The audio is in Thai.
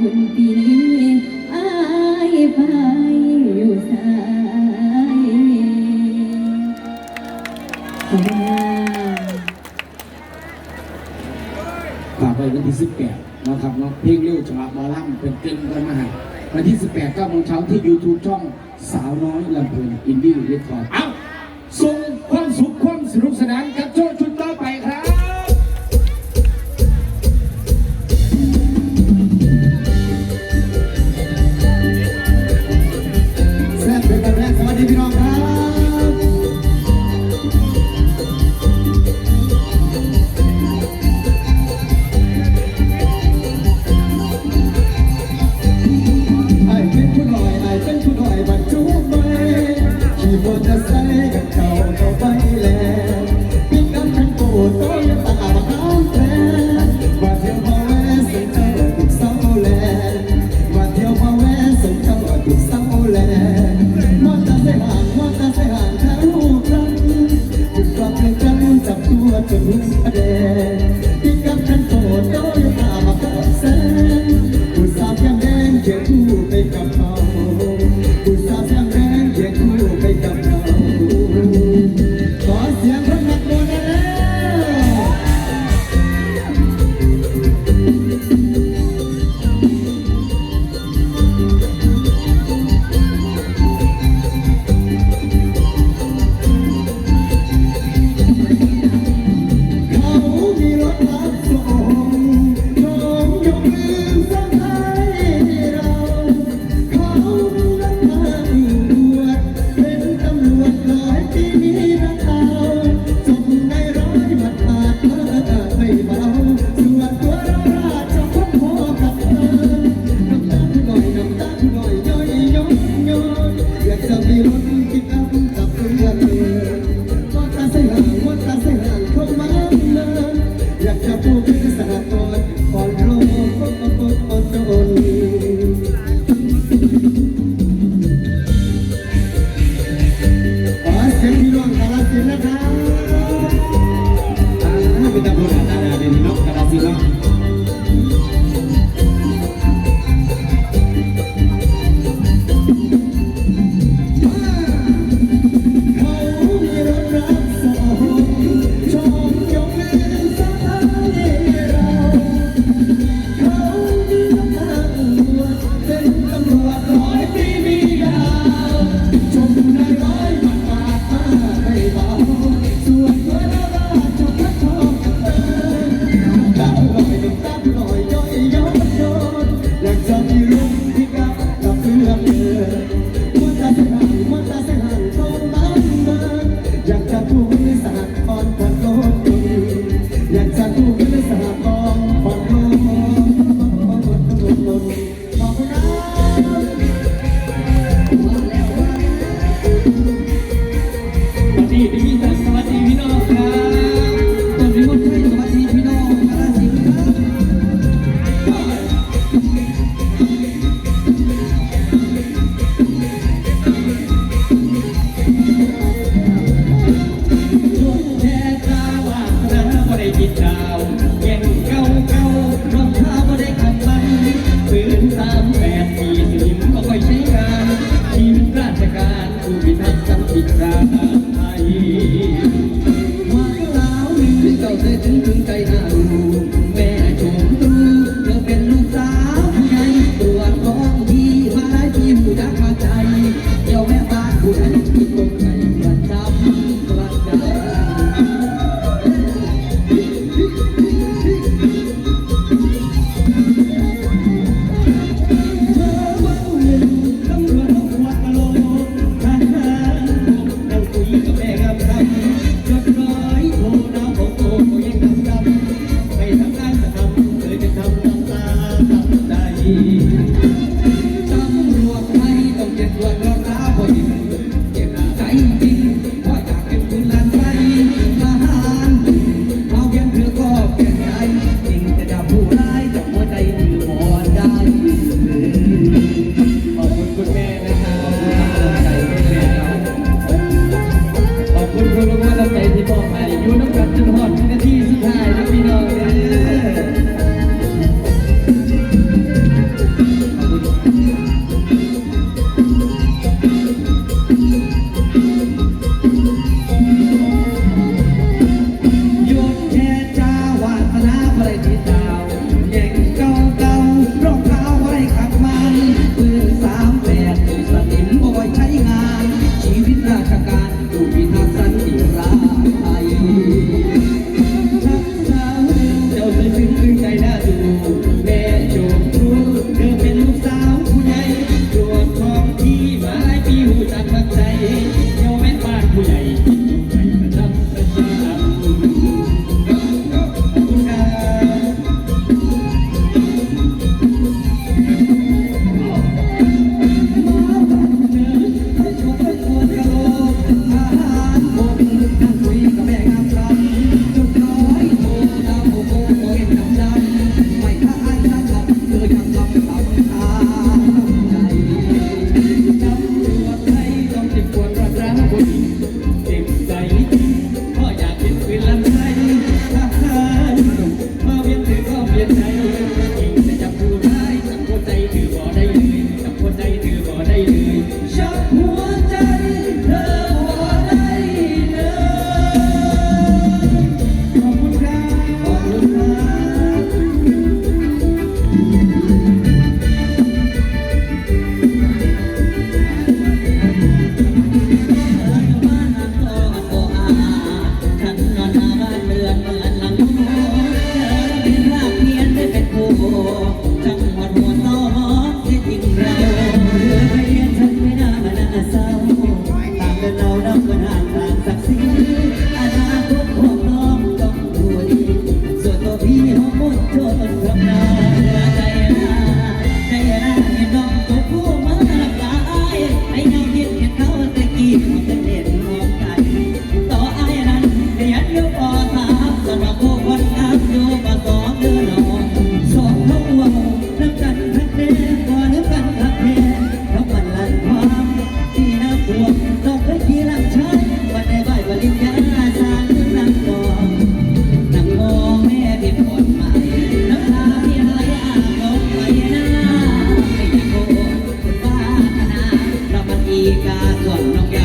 ขึ้นปีนี้อายไปอยู่สายขอบคุณค่ะฝากไว้วันที่18นะครับเนาะเพลงเลี้ยวฉบับหมอลำเป็นเกินกันมาวันที่18บก้าโมงเช้าที่ YouTube ช่องสาวน้อยลำเพลินอินดี้เรคคอร์ดเอาส่งความสุขความสนุกสนานกับโจ๊ Lord. กาส่วนน้องยา